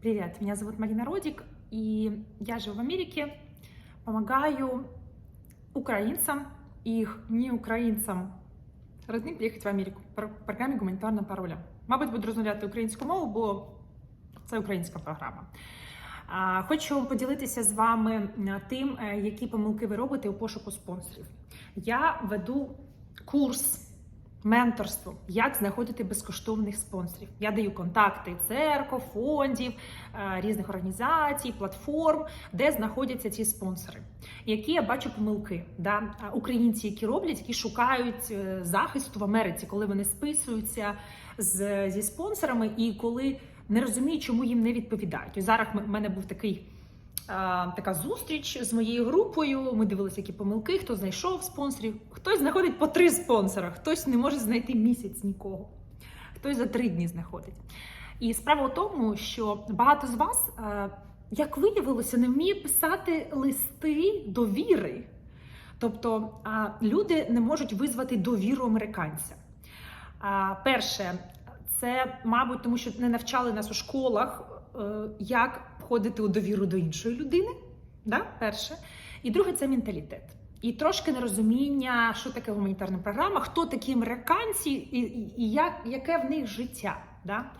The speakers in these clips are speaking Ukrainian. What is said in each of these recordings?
Привет, меня зовут Марина Родик, и я живу в Америке, помогаю украинцам и их не українцям родним приїхати в Америку по програмі гуманітарного пароля. Мабуть, буду розмовляти українську мову, бо це українська програма. Хочу поділитися з вами тим, е, які помилки ви робите у пошуку спонсорів. Я веду курс менторство, як знаходити безкоштовних спонсорів. Я даю контакти церков, фондів, е, різних організацій, платформ, де знаходяться ці спонсори. Які я бачу помилки, да? Українці, які роблять, які шукають е, захисту в Америці, коли вони списуються з, зі спонсорами і коли не розуміють, чому їм не відповідають. Ось зараз в мене був такий. Така зустріч з моєю групою. Ми дивилися, які помилки, хто знайшов спонсорів. Хтось знаходить по три спонсора, хтось не може знайти місяць нікого, хтось за три дні знаходить. І справа в тому, що багато з вас, е, як виявилося, не вміє писати листи довіри. Тобто люди не можуть визвати довіру американця. Перше, це, мабуть, тому що не навчали нас у школах, як входити у довіру до іншої людини. Да? Перше. І друге це менталітет. І трошки нерозуміння, що таке гуманітарна програма, хто такі американці і, і, і як, яке в них життя. Да?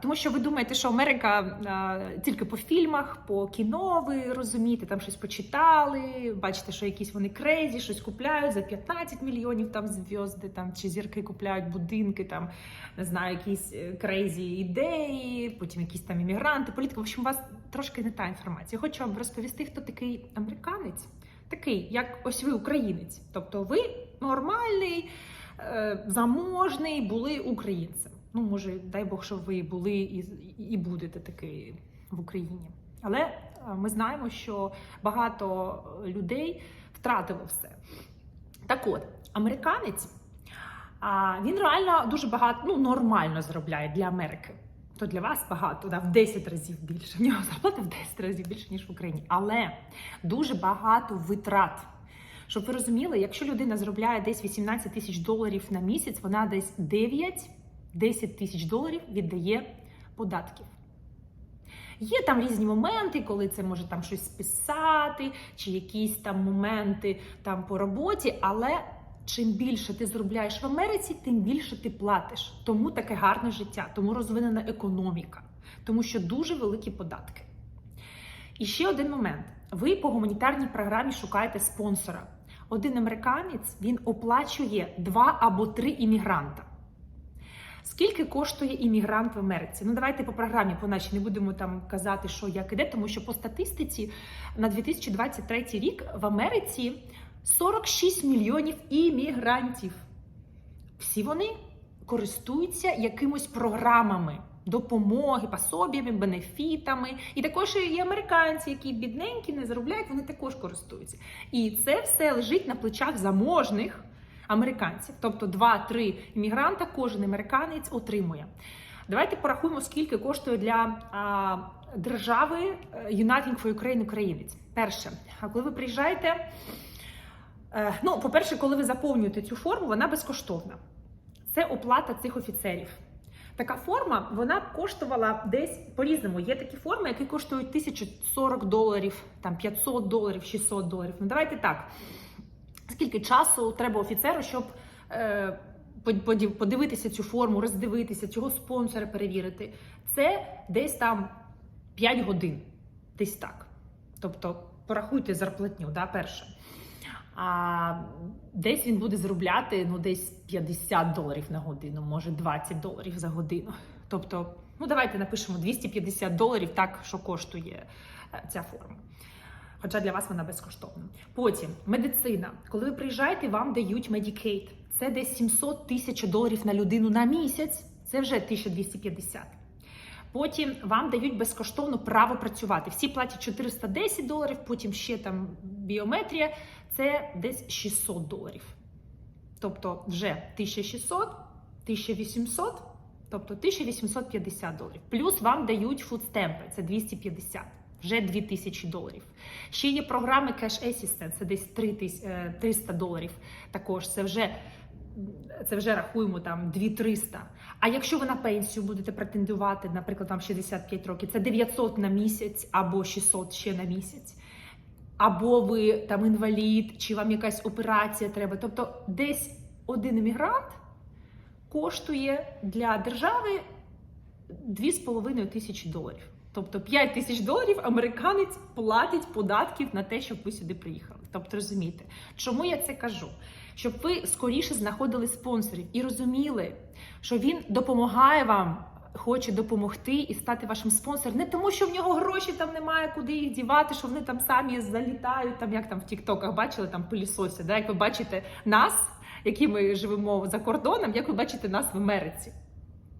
Тому що ви думаєте, що Америка а, тільки по фільмах, по кіно, ви розумієте, там щось почитали, бачите, що якісь вони крейзі, щось купляють за 15 мільйонів там зв'язки, там чи зірки купляють будинки, там не знаю, якісь е, крейзі ідеї, потім якісь там іммігранти, політика. В общем, у вас трошки не та інформація. Хочу вам розповісти, хто такий американець, такий, як ось ви українець. Тобто ви нормальний, е, заможний, були українцем. Ну, може, дай Бог, що ви були і, і будете таки в Україні. Але е, ми знаємо, що багато людей втратило все. Так от, американець, він реально дуже багато, ну, нормально заробляє для Америки. То для вас багато, да, в 10 разів більше. В нього зарплата в 10 разів більше, ніж в Україні. Але дуже багато витрат. Щоб ви розуміли, якщо людина заробляє десь 18 тисяч доларів на місяць, вона десь 9-10 тисяч доларів віддає податків. Є там різні моменти, коли це може там щось списати, чи якісь там моменти там по роботі, але чим більше ти заробляєш в Америці, тим більше ти платиш. Тому таке гарне життя, тому розвинена економіка, тому що дуже великі податки. І ще один момент: ви по гуманітарній програмі шукаєте спонсора. Один американець він оплачує два або три іммігранта. Скільки коштує іммігрант в Америці? Ну давайте по програмі, по нашій не будемо там казати, що як іде, тому що по статистиці на 2023 рік в Америці 46 мільйонів іммігрантів. Всі вони користуються якимось програмами допомоги, пособіями, бенефітами. І також є американці, які бідненькі, не заробляють, вони також користуються. І це все лежить на плечах заможних американців. Тобто 2-3 іммігранта кожен американець отримує. Давайте порахуємо, скільки коштує для а, держави е, Uniting for Ukraine українець. Перше, а коли ви приїжджаєте, е, ну, по-перше, коли ви заповнюєте цю форму, вона безкоштовна. Це оплата цих офіцерів. Така форма вона коштувала десь по-різному. Є такі форми, які коштують 1040 доларів, там 500 доларів, 600 доларів. Ну давайте так. Скільки часу треба офіцеру, щоб е, подивитися цю форму, роздивитися, цього спонсора перевірити? Це десь там 5 годин, десь так. Тобто порахуйте зарплатню, да, перше. А десь він буде заробляти ну, десь 50 доларів на годину, може 20 доларів за годину. Тобто, ну давайте напишемо 250 доларів, так що коштує е, ця форма. Хоча для вас вона безкоштовна. Потім медицина. Коли ви приїжджаєте, вам дають Medicaid. Це десь 700 тисяч доларів на людину на місяць. Це вже 1250. Потім вам дають безкоштовно право працювати. Всі платять 410 доларів, потім ще там біометрія. Це десь 600 доларів. Тобто вже 1600, 1800, тобто 1850 доларів. Плюс вам дають фудстемпи, це 250, вже 2000 доларів. Ще є програми Cash Assistant, це десь 3000, 300 доларів. Також це вже це вже рахуємо там 2300. А якщо ви на пенсію будете претендувати, наприклад, вам 65 років, це 900 на місяць або 600 ще на місяць. Або ви там інвалід, чи вам якась операція треба. Тобто, десь один іммігрант коштує для держави 2,5 тисячі доларів. Тобто 5 тисяч доларів американець платить податків на те, щоб ви сюди приїхали. Тобто розумієте, чому я це кажу? Щоб ви скоріше знаходили спонсорів і розуміли, що він допомагає вам, хоче допомогти і стати вашим спонсором. Не тому, що в нього гроші там немає, куди їх дівати, що вони там самі залітають, там як там в Тіктоках бачили, там пилісосі. Да? Як ви бачите нас, які ми живемо за кордоном, як ви бачите нас в Америці.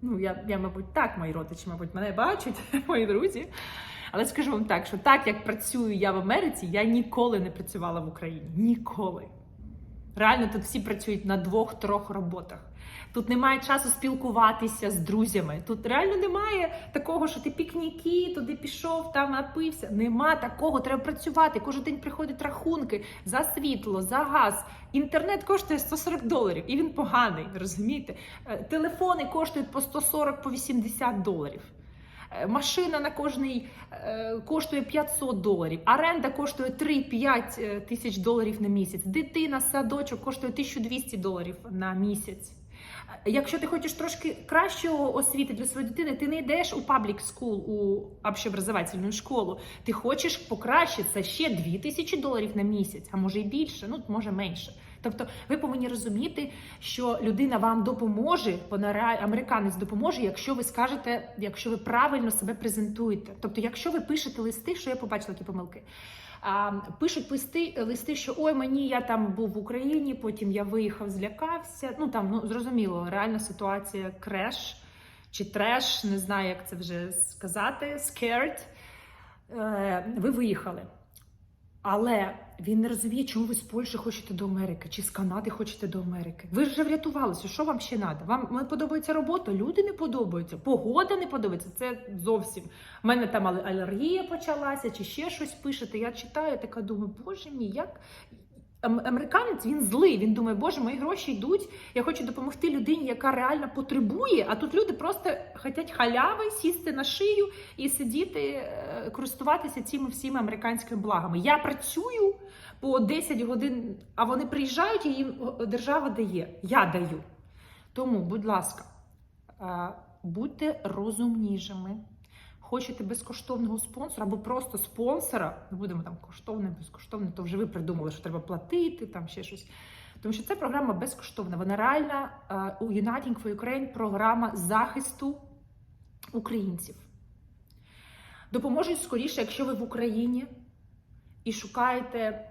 Ну, я, я, мабуть, так, мої родичі, мабуть, мене бачать, мої друзі. Але скажу вам так, що так як працюю я в Америці, я ніколи не працювала в Україні. Ніколи. Реально, тут всі працюють на двох-трьох роботах. Тут немає часу спілкуватися з друзями. Тут реально немає такого, що ти пікніки, туди пішов, там напився. Нема такого, треба працювати. Кожен день приходять рахунки за світло, за газ. Інтернет коштує 140 доларів, і він поганий, розумієте? Е, Телефони коштують по 140 по 80 доларів. Е, Машина на кожний е, коштує 500 доларів, оренда коштує 3-5 е, тисяч доларів на місяць. Дитина, садочок коштує 1200 доларів на місяць. Якщо ти хочеш трошки кращого освіти для своєї дитини, ти не йдеш у паблік скул, у общеобразовательну школу. Ти хочеш покращити це ще 2000 доларів на місяць, а може і більше, ну може менше. Тобто ви повинні розуміти, що людина вам допоможе, вона американець допоможе, якщо ви скажете, якщо ви правильно себе презентуєте. Тобто, якщо ви пишете листи, що я побачила такі помилки. А, пишуть листи, листи, що ой, мені я там був в Україні, потім я виїхав, злякався. Ну там ну зрозуміло, реальна ситуація креш чи треш, не знаю, як це вже сказати. Scared. Е, ви виїхали. Але він не розуміє, чому ви з Польщі хочете до Америки, чи з Канади хочете до Америки. Ви вже врятувалися. Що вам ще треба? Вам не подобається робота? Люди не подобаються, погода не подобається. Це зовсім. У мене там але- алергія почалася, чи ще щось пишете. Я читаю, така думаю, боже мій, як. Ам- Американець він злий. Він думає, боже, мої гроші йдуть. Я хочу допомогти людині, яка реально потребує. А тут люди просто хочуть халяви, сісти на шию і сидіти, е, користуватися цими всіми американськими благами. Я працюю по 10 годин, а вони приїжджають і їм держава дає. Я даю. Тому, будь ласка, будьте розумнішими. Хочете безкоштовного спонсора або просто спонсора, не будемо там коштовне, безкоштовне, то вже ви придумали, що треба платити, там ще щось. Тому що ця програма безкоштовна. Вона реальна е, у Uniting for Ukraine програма захисту українців. Допоможуть скоріше, якщо ви в Україні і шукаєте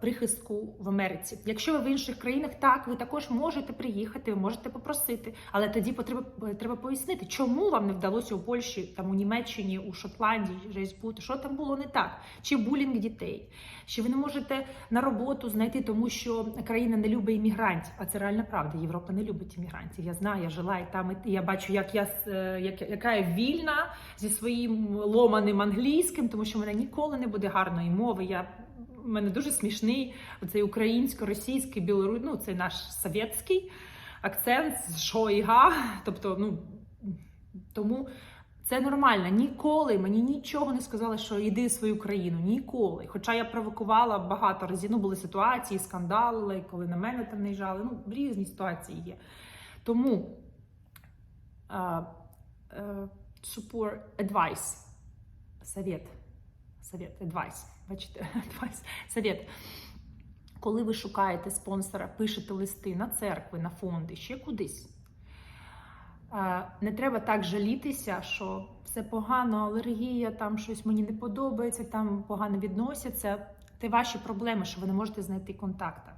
прихистку в Америці. Якщо ви в інших країнах, так ви також можете приїхати, ви можете попросити, але тоді потреба треба пояснити, чому вам не вдалося у Польщі, там у Німеччині, у Шотландії бути, що там було не так, чи булінг дітей, чи ви не можете на роботу знайти, тому що країна не любить іммігрантів. А це реальна правда. Європа не любить іммігрантів. Я знаю, я жила і там, і я бачу, як я е, як, яка я вільна зі своїм ломаним англійським, тому що в мене ніколи не буде гарної мови. Я у мене дуже смішний оцей українсько-російський білорус, ну це наш совєтський акцент з шо. Тобто, ну тому це нормально. Ніколи мені нічого не сказали, що йди в свою країну. Ніколи. Хоча я провокувала багато разів. Ну, були ситуації, скандали, коли на мене там наїжджали. Ну, різні ситуації є. Тому а, е, support advice, совет, совет, advice, бачите, advice, совет. Коли ви шукаєте спонсора, пишете листи на церкви, на фонди, ще кудись. Не треба так жалітися, що все погано, алергія, там щось мені не подобається, там погано відносяться. Це ваші проблеми, що ви не можете знайти контакта.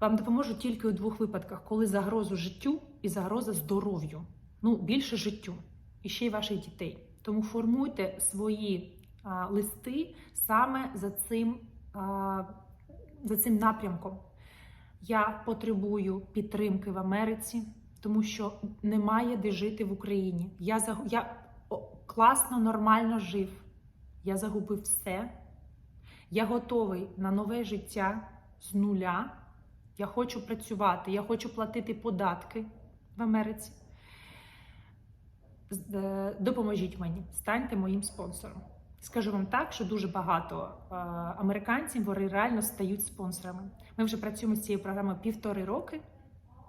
Вам допоможуть тільки у двох випадках, коли загрозу життю і загроза здоров'ю. Ну, більше життю і ще й ваших дітей. Тому формуйте свої листи саме за цим, за цим напрямком. Я потребую підтримки в Америці, тому що немає де жити в Україні. Я, я класно, нормально жив. Я загубив все. Я готовий на нове життя з нуля. Я хочу працювати, я хочу платити податки. в Америці. Е, Допоможіть мені, станьте моїм спонсором. Скажу вам так, що дуже багато е, американців вони реально стають спонсорами. Ми вже працюємо з цією програмою півтори роки,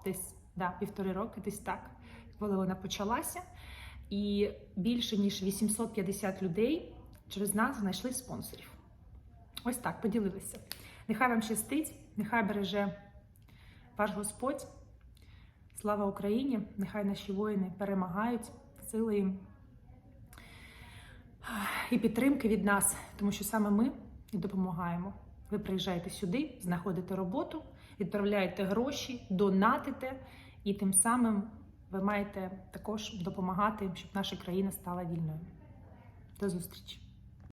десь да, півтори роки, десь так, коли вона почалася. І більше ніж 850 людей через нас знайшли спонсорів. Ось так, поділилися. Нехай вам щастить, нехай береже ваш Господь. Слава Україні! Нехай наші воїни перемагають, сили їм і підтримки від нас, тому що саме ми і допомагаємо. Ви приїжджаєте сюди, знаходите роботу, відправляєте гроші, донатите, і тим самим ви маєте також допомагати, щоб наша країна стала вільною. До зустрічі!